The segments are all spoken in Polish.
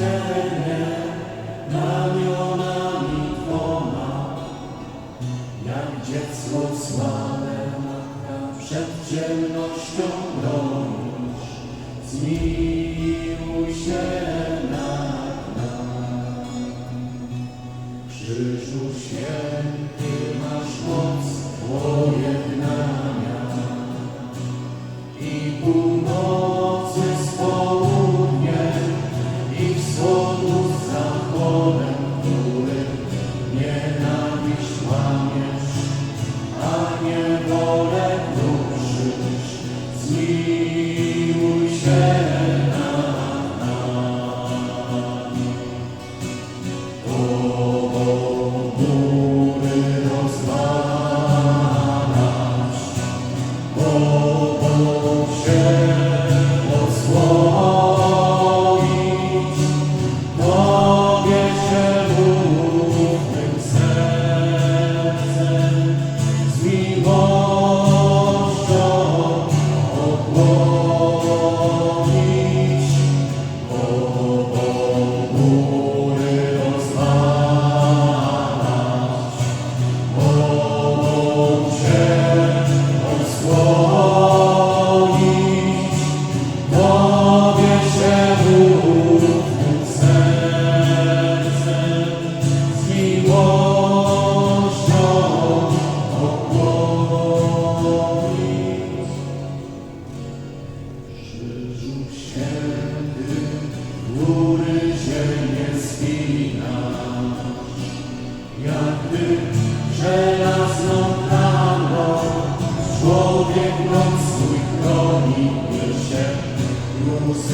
Ciebie ramionami Twoma, jak dziecko słabe Matka przed ciemnością bronisz, zmiłuj się nad nami. Krzyżu Święty masz moc pojednania, Oh.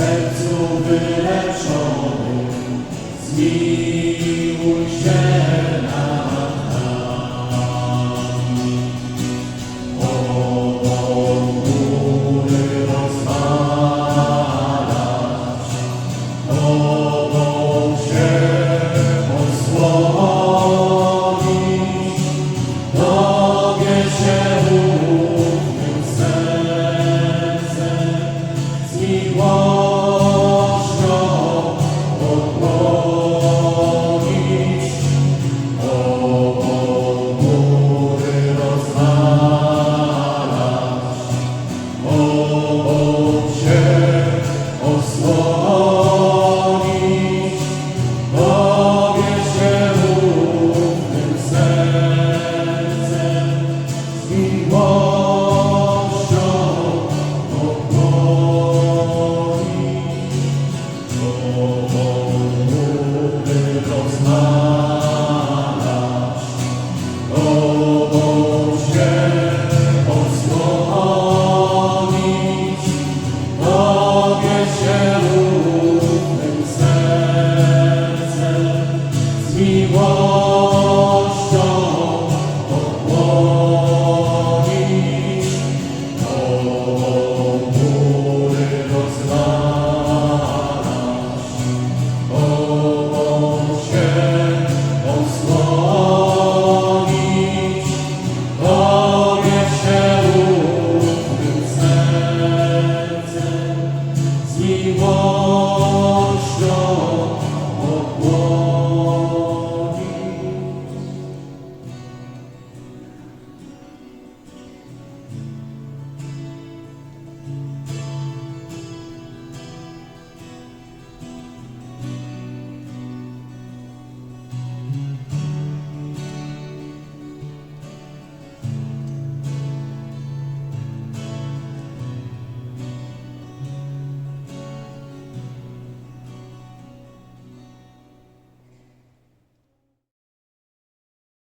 sercu wyleczonym z. home.